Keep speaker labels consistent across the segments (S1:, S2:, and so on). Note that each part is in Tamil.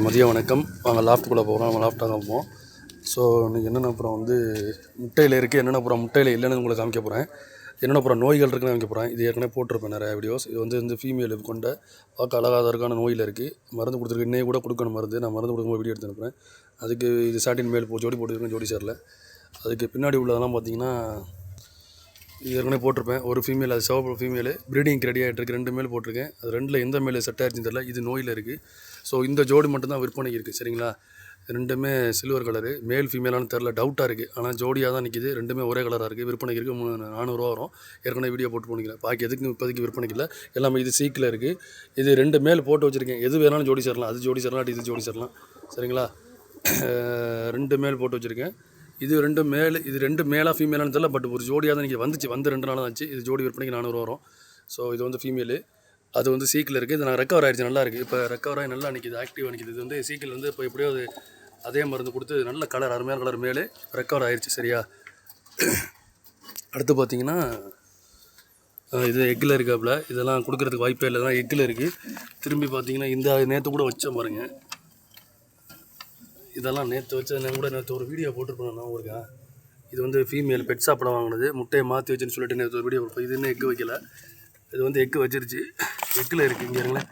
S1: மதிய வணக்கம். நாங்கள் லாஃப்ட்டுக்குள்ளே போகிறோம் நம்ம லாஃப்ட்டாக போவோம் ஸோ இன்றைக்கி என்னென்ன அப்புறம் வந்து முட்டையில் இருக்குது என்னென்ன அப்புறம் முட்டையில் இல்லைன்னு உங்களை காமிக்க போகிறேன் என்னென்ன அப்புறம் நோய்கள் இருக்குன்னு காமிக்க போகிறேன் இது ஏற்கனவே போட்டிருப்பேன் நிறைய வீடியோஸ் இது வந்து இந்த ஃபீமேல் கொண்ட பார்க்க அழகாதற்கான நோயில் இருக்குது மருந்து கொடுத்துருக்கு. இன்னைக்கு கூட கொடுக்கணும் மருந்து. நான் மருந்து கொடுக்கும்போது வீடியோ எடுத்து அனுப்புகிறேன் அதுக்கு இது சாட்டின் மேல் போ ஜோடி போட்டுருக்கேன் ஜோடி சேரில். அதுக்கு பின்னாடி உள்ளதெல்லாம் பார்த்தீங்கன்னா ஏற்கனவே போட்டிருப்பேன். ஒரு ஃபீமேல் அது சிவப்பு ஃபீமேல் ப்ரீடிங் ரெடி ஆகிட்டு இருக்கு. ரெண்டு மேல் போட்டிருக்கேன். அது ரெண்டில் எந்த மேல் செட் ஆயிருச்சுன்னு தெரியல. இது நோயில் இருக்குது ஸோ இந்த ஜோடி மட்டும்தான் விற்பனைக்கு இருக்குது சரிங்களா? ரெண்டுமே சில்வர் கலரு மேல் ஃபீமேலானு தெரில டவுட்டாக இருக்குது ஆனால் ஜோடியாக தான் நிற்கிது ரெண்டுமே ஒரே கலராக இருக்குது விற்பனைக்கு இருக்குது மூணு நானூறுரூவா வரும். ஏற்கனவே வீடியோ போட்டு போனீங்க பாக்கி எதுக்கு இப்போதைக்கு விற்பனைக்கு இல்லை. எல்லாமே இது சீக்கில் இருக்குது இது ரெண்டு மேல் போட்டு வச்சுருக்கேன். எது வேணாலும் ஜோடி சேரலாம். அது ஜோடி சேரலாம் இது ஜோடி சேரலாம். சரிங்களா? ரெண்டு மேல் போட்டு வச்சுருக்கேன். இது ரெண்டு மேல் இது ரெண்டு மேலாக ஃபீமேலானு தெரியல பட் ஒரு ஜோடியாக தான் இன்றைக்கி வந்துச்சு. வந்து ரெண்டு நாள் தான் ஆச்சு. இது ஜோடி விற்பனைக்கு நானூறு வரும். ஸோ இது வந்து ஃபீமேலு அது வந்து சீக்கில் இருக்குது இது நான் ரெக்கவர் ஆகிடுச்சு நல்லா இருக்குது இப்போ ரெக்கவர் ஆகி நல்லா நிற்கிது ஆக்டிவாக நிற்கிது இது வந்து சீக்கில் வந்து இப்போ எப்படியோ அது அதே மருந்து கொடுத்து நல்ல கலர் அருமையான கலர் மேலே ரெக்கவர் ஆகிடுச்சு சரியா? அடுத்து பார்த்தீங்கன்னா இது எக்கில் இருக்காப்புல. இதெல்லாம் கொடுக்குறதுக்கு வாய்ப்பே இல்லை. தான் எக்கில் இருக்குது திரும்பி பார்த்தீங்கன்னா இந்த நேற்று கூட வச்ச பாருங்கள் இதெல்லாம் நேற்று வச்ச நான் கூட நேற்று ஒரு வீடியோ போட்டிருப்பேன் நான் ஒருக்கா இது வந்து ஃபீமேல் பெட் சாப்பிட வாங்கினது. முட்டையை மாற்றி வச்சுன்னு சொல்லிட்டு நேற்று ஒரு வீடியோ போட்டு இது இன்னும் எக்கு வைக்கல. இது வந்து எக்கு வச்சிருச்சு. எக்கில் இருக்குது இங்கே இருங்களேன்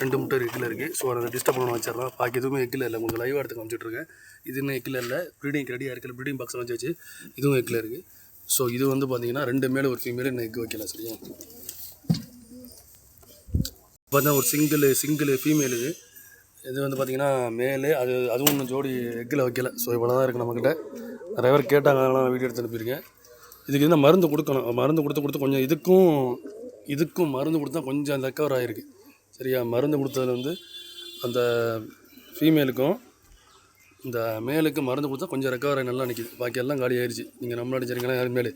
S1: ரெண்டு முட்டை எக்கில் இருக்குது ஸோ அதை டிஸ்டர்ப் பண்ண வச்சிடலாம் பாக்கி எதுவுமே எக்கில் இல்லை. உங்களுக்கு லைவாக எடுத்து காமிச்சிட்ருக்கேன் இது இன்னும் எக்கில் இல்லை. ப்ரீடிங் ரெடியாக இருக்குது ப்ரீடிங் பாக்ஸ் வச்சாச்சு இதுவும் எக்கில் இருக்குது ஸோ இது வந்து பார்த்திங்கன்னா ரெண்டு மேலே ஒரு ஃபீமேல் இன்னும் எக்கு வைக்கல. சரியா? பார்த்தா ஒரு சிங்கிள் சிங்கிள் ஃபீமேல் இது. இது வந்து பார்த்திங்கன்னா மேலே அது அதுவும் இன்னும் ஜோடி எக்கில் வைக்கல. ஸோ இவ்வளோ தான் இருக்குது நம்மக்கிட்ட நிறைய பேர் கேட்டாங்க அதெல்லாம் வீடியோ எடுத்து அனுப்பியிருக்கேன். இதுக்கு என்ன மருந்து கொடுக்கணும்? மருந்து கொடுத்து கொடுத்து கொஞ்சம் இதுக்கும் இதுக்கும் மருந்து கொடுத்தா கொஞ்சம் ரெக்கவர் ஆகிருக்கு சரியா? மருந்து கொடுத்ததுல வந்து அந்த ஃபீமேலுக்கும் இந்த மேலுக்கு மருந்து கொடுத்தா கொஞ்சம் ரெக்கவர் ஆகி நல்லா நிற்கிது பாக்கி எல்லாம் காலி ஆயிடுச்சு நீங்கள் நம்மள அடிச்சிருக்கலாம் யார் மேலே?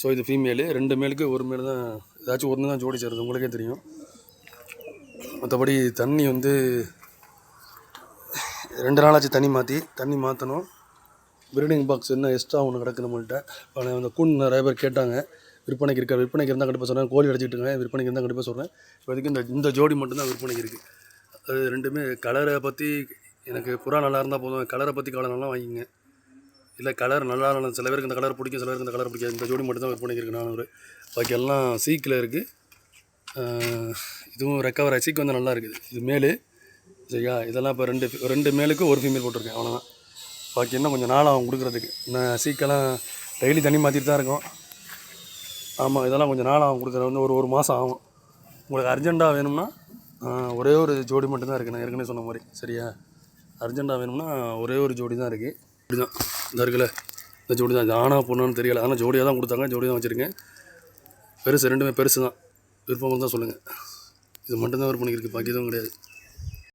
S1: ஸோ இது ஃபீமேலு ரெண்டு மேலுக்கு ஒரு மேல் தான் ஏதாச்சும் ஒன்று தான் ஜோடி சேருது. உங்களுக்கே தெரியும். மற்றபடி தண்ணி வந்து ரெண்டு நாளாச்சு தண்ணி மாற்றி தண்ணி மாற்றணும் ப்ரீடிங் பாக்ஸ் என்ன எக்ஸ்ட்ரா ஒன்று கிடக்கு நம்மள்ட்ட. அந்த கூண் நிறைய பேர் கேட்டாங்க. விற்பனைக்கு இருக்கா? விற்பனைக்கு இருந்தால் கண்டிப்பாக சொல்கிறேன் கோழி அடிச்சிட்டுங்க விற்பனைக்கு இருந்தால் கண்டிப்பாக சொல்கிறேன் இப்போதைக்கு இந்த இந்த ஜோடி மட்டும்தான் விற்பனைக்கு இருக்குது அது ரெண்டுமே கலரை பற்றி எனக்கு புறா நல்லா இருந்தால் போதும். கலரை பற்றி கலர் நல்லா வாங்கிங்க இல்லை கலர் நல்லா இருந்தால் சில பேருக்கு இந்த கலர் பிடிக்கும் சில பேருக்கு இந்த கலர் பிடிக்காது. இந்த ஜோடி மட்டும் தான் விற்பனைக்கு இருக்குது நானூறு. பாக்கி எல்லாம் சீக்கில் இருக்குது இதுவும் ரெக்கவர் ஆகி சீக்கு வந்து நல்லா இருக்குது. இது மேலே. சரியா? இதெல்லாம் இப்போ ரெண்டு ரெண்டு மேலுக்கு ஒரு ஃபீமேல் போட்டிருக்கேன். அவ்வளோதான் பாக்கி இன்னும் கொஞ்சம் நாள் ஆகும் கொடுக்குறதுக்கு. நான் சீக்கெல்லாம் டெய்லி தண்ணி மாற்றிட்டு தான் இருக்கோம். ஆமாம் இதெல்லாம் கொஞ்சம் நாள் ஆகும் கொடுக்குறது வந்து ஒரு ஒரு மாதம் ஆகும். உங்களுக்கு அர்ஜெண்ட்டாக வேணும்னா ஒரே ஒரு ஜோடி மட்டும்தான் இருக்குது நான் ஏற்கனவே சொன்ன மாதிரி. சரியா? அர்ஜெண்ட்டாக வேணும்னா ஒரே ஒரு ஜோடி தான் இருக்குது இப்படி தான் இந்த இருக்குல்ல. இந்த ஜோடி தான். இது ஆனா பொண்ணுன்னு தெரியல. ஆனால் ஜோடியாக தான் கொடுத்தாங்க. ஜோடி தான் வச்சுருக்கேன். பெருசு ரெண்டுமே பெருசு தான் விருப்பம் தான் சொல்லுங்கள் இது மட்டும்தான் விற்பனைக்கு இருக்குது பாக்கி எதுவும் கிடையாது.